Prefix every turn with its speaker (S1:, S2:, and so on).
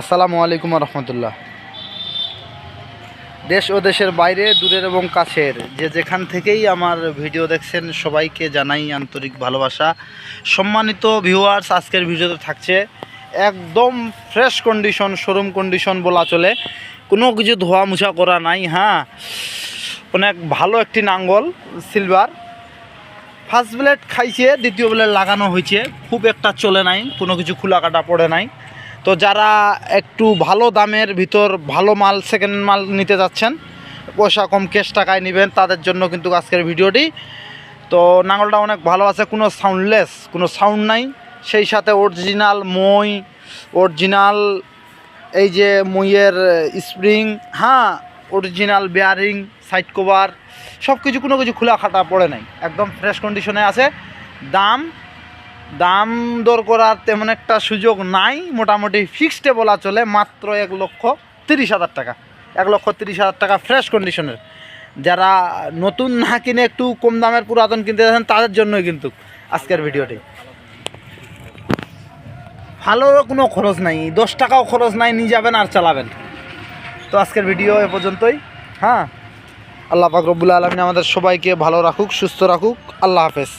S1: আসসালামু আলাইকুম রহমতুল্লাহ দেশ ও দেশের বাইরে, দূরের এবং কাছের, যে যেখান থেকেই আমার ভিডিও দেখছেন, সবাইকে জানাই আন্তরিক ভালোবাসা। সম্মানিত ভিউয়ার্স আজকের ভিডিওতে থাকছে একদম ফ্রেশ কন্ডিশন শোরুম কন্ডিশন বলা চলে। কোনো কিছু ধোয়া মুছা করা নাই হ্যাঁ? অনেক ভালো একটি নাঙ্গল সিলভার ফার্স্ট ব্লেড খাইছে, দ্বিতীয় ব্লেড লাগানো হয়েছে। খুব একটা চলে নাই, কোনো কিছু খোলা কাটা পড়ে নাই। তো যারা একটু ভালো দামের ভিতর ভালো মাল সেকেন্ড মাল নিতে যাচ্ছেন, পয়সা কম ক্যাশ টাকায় নেবেন, তাদের জন্য কিন্তু আজকের ভিডিওটি। তো নাঙলটা অনেক ভালো আছে, কোনো সাউন্ডলেস কোনো সাউন্ড নাই। সেই সাথে অরিজিনাল মই অরিজিনাল এই যে মইয়ের স্প্রিং হ্যাঁ অরিজিনাল বেয়ারিং সাইড কভার সব কিছু কোনো কিছু খোলা খাটা পড়ে নাই। একদম ফ্রেশ কন্ডিশনে আছে। দাম দাম দর করার তেমন একটা সুযোগ নাই। মোটামুটি ফিক্সডে বলা চলে, মাত্র এক লক্ষ তিরিশ হাজার টাকা। এক লক্ষ তিরিশ হাজার টাকা ফ্রেশ কন্ডিশনের যারা নতুন না কিনে একটু কম দামের পুরাতন কিনতে যাচ্ছেন, তাদের জন্যই কিন্তু আজকের ভিডিওটি। ভালোরও কোনো খরচ নাই, দশ টাকাও খরচ নাই, নিয়ে যাবেন আর চালাবেন। তো আজকের ভিডিও এ পর্যন্তই। হ্যাঁ আল্লাহ পাক রব্বুল আলমিন আমাদের সবাইকে ভালো রাখুক, সুস্থ রাখুক। আল্লাহ হাফেজ।